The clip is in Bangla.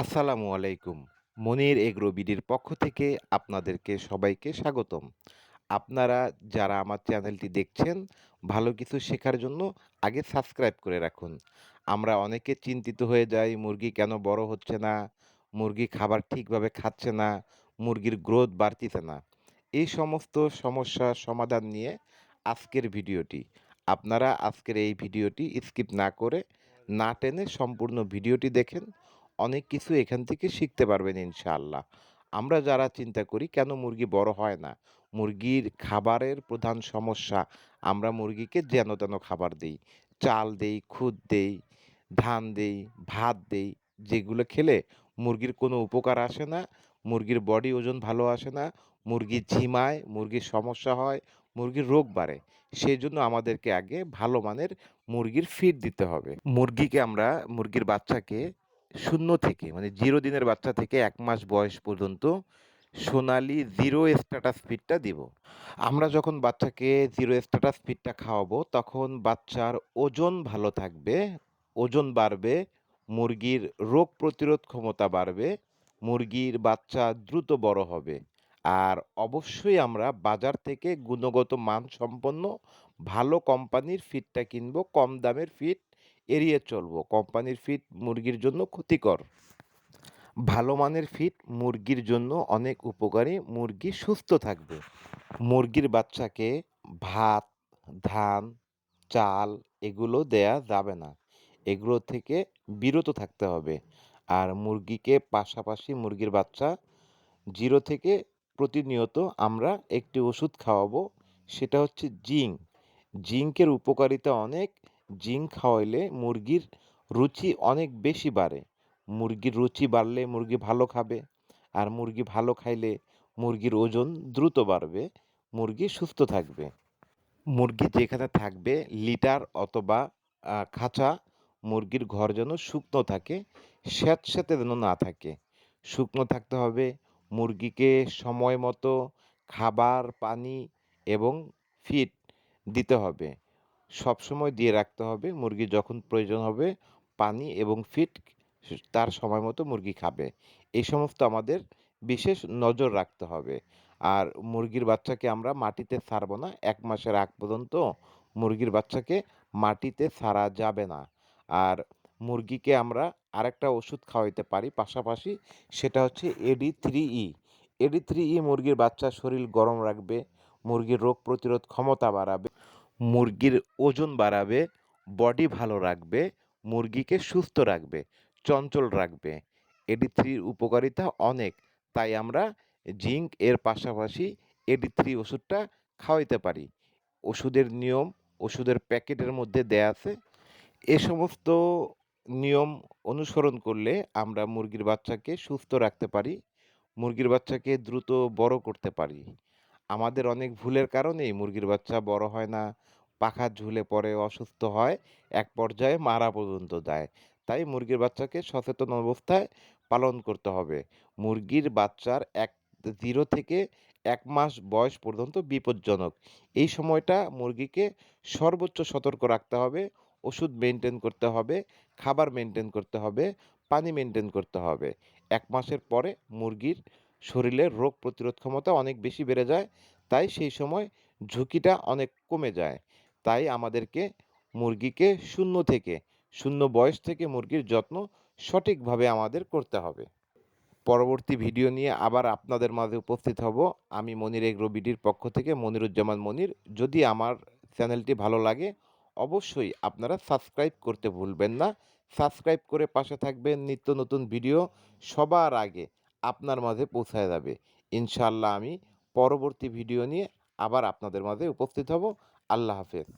আসসালামু আলাইকুম। মনির এগ্রো বিডির পক্ষ থেকে আপনাদেরকে সবাইকে স্বাগতম। আপনারা যারা আমার চ্যানেলটি দেখছেন, ভালো কিছু শেখার জন্য আগে সাবস্ক্রাইব করে রাখুন। আমরা অনেকে চিন্তিত হয়ে যাই, মুরগি কেন বড় হচ্ছে না? মুরগি খাবার ঠিকভাবে খাচ্ছে না? মুরগির গ্রোথ বাড়তিছে না? এই সমস্ত সমস্যার সমাধান নিয়ে আজকের ভিডিওটি। আপনারা আজকের এই ভিডিওটি স্কিপ না করে না টেনে সম্পূর্ণ ভিডিওটি দেখেন। অনেক কিছু এখান থেকে শিখতে পারবেন ইনশাআল্লাহ। আমরা যারা চিন্তা করি, কেন মুরগি বড় হয় না? মুরগির খাবারের প্রধান সমস্যা, আমরা মুরগিকে যেন তেন খাবার দেই। চাল দেই, খুদ দেই, ধান দেই, ভাত দেই, যেগুলো খেলে মুরগির কোনো উপকার আসে না, মুরগির বডি ওজন ভালো আসে না, মুরগি ঝিমায়, মুরগির সমস্যা হয়, মুরগির রোগ বাড়ে। সেই জন্য আমাদেরকে আগে ভালো মানের মুরগির ফিড দিতে হবে। মুরগিকে আমরা, মুরগির বাচ্চাকে শূন্য থেকে মানে জিরো দিনের বাচ্চা থেকে এক মাস বয়স পর্যন্ত সোনালি জিরো স্ট্যাটাস ফিডটা দিব। আমরা যখন বাচ্চাকে জিরো স্ট্যাটাস ফিডটা খাওয়াবো, তখন বাচ্চার ওজন ভালো থাকবে, ওজন বাড়বে, মুরগির রোগ প্রতিরোধ ক্ষমতা বাড়বে, মুরগির বাচ্চা দ্রুত বড় হবে। আর অবশ্যই আমরা বাজার থেকে গুণগত মান সম্পন্ন ভালো কোম্পানির ফিডটা কিনবো, কম দামের ফিড এড়িয়ে চলবো। কোম্পানির ফিড মুরগির জন্য ক্ষতিকর। ভালো মানের ফিড মুরগির জন্য অনেক উপকারী মুরগি সুস্থ থাকবে। মুরগির বাচ্চাকে ভাত, ধান, চাল এগুলো দেয়া যাবে না। এগুলো থেকে বিরত থাকতে হবে। আর মুরগিকে পাশাপাশি মুরগির বাচ্চা জিরো থেকে প্রতিনিয়ত আমরা একটি ওষুধ খাওয়াবো। সেটা হচ্ছে জিঙ্ক। জিঙ্কের উপকারিতা অনেক। জিঙ্ক খাওয়াইলে মুরগির রুচি অনেক বেশি বাড়ে। মুরগির রুচি বাড়লে মুরগি ভালো খাবে আর মুরগি ভালো খাইলে মুরগির ওজন দ্রুত বাড়বে, মুরগি সুস্থ থাকবে। মুরগি যেখানে থাকবে, লিটার অথবা খাঁচা, মুরগির ঘর যেন শুকনো থাকে স্যাঁতস্যাঁতে যেন না থাকে। শুকনো থাকতে হবে, মুরগিকে সময় মতো খাবার, পানি এবং ফিড দিতে হবে। সবসময় দিয়ে রাখতে হবে। মুরগি যখন প্রয়োজন হবে পানি এবং ফিট তার সময় মতো মুরগি খাবে। এই সমস্ত আমাদের বিশেষ নজর রাখতে হবে। আর মুরগির বাচ্চাকে আমরা মাটিতে ছাড়ব না। এক মাসের আগ পর্যন্ত মুরগির বাচ্চাকে মাটিতে ছাড়া যাবে না। আর মুরগিকে আমরা আরেকটা ওষুধ খাওয়াইতে পারি পাশাপাশি, সেটা হচ্ছে এডি থ্রি ই এডি থ্রি ই মুরগির বাচ্চা শরীর গরম রাখবে, মুরগির রোগ প্রতিরোধ ক্ষমতা বাড়াবে। মুরগির ওজন বাড়াবে বডি ভালো রাখবে, মুরগিকে সুস্থ রাখবে, চঞ্চল রাখবে। এডি থ্রির উপকারিতা অনেক, তাই আমরা জিঙ্ক এর পাশাপাশি এডি থ্রি ওষুধটা খাওয়াইতে পারি। ওষুধের নিয়ম, ওষুধের প্যাকেটের মধ্যে দেয়া আছে। এ সমস্ত নিয়ম অনুসরণ করলে আমরা মুরগির বাচ্চাকে সুস্থ রাখতে পারি, মুরগির বাচ্চাকে দ্রুত বড় করতে পারি। আমাদের অনেক ভুলের কারণেই মুরগির বাচ্চা বড় হয় না, পাখা ঝুলে পড়ে, অসুস্থ হয়, এক পর্যায়ে মারা পর্যন্ত যায়। তাই মুরগির বাচ্চাকে সচেতন অবস্থায় পালন করতে হবে। মুরগির বাচ্চার এক জিরো থেকে এক মাস বয়স পর্যন্ত বিপজ্জনক। এই সময়টা মুরগিকে সর্বোচ্চ সতর্ক রাখতে হবে, ওষুধ মেনটেন করতে হবে, খাবার মেনটেন করতে হবে, পানি মেনটেন করতে হবে। এক মাসের পরে মুরগির শরীরের রোগ প্রতিরোধ ক্ষমতা অনেক বেশি বেড়ে যায়, তাই সেই সময় ঝুঁকিটা অনেক কমে যায়। তাই আমাদেরকে মুরগিকে শূন্য থেকে, শূন্য বয়স থেকে মুরগির যত্ন সঠিকভাবে আমাদের করতে হবে। পরবর্তী ভিডিও নিয়ে আবার আপনাদের মাঝে উপস্থিত হব। আমি মনির এগ্রো বিডির পক্ষ থেকে মনিরুজ্জামান মনির। যদি আমার চ্যানেলটি ভালো লাগে, অবশ্যই আপনারা সাবস্ক্রাইব করতে ভুলবেন না। সাবস্ক্রাইব করে পাশে থাকবেন নিত্য নতুন ভিডিও সবার আগে। আপনার মাঝে পৌঁছায় যাবে। ইনশাল্লাহ আমি পরবর্তী ভিডিও নিয়ে আবার আপনাদের মাঝে উপস্থিত হব। আল্লাহ হাফেজ।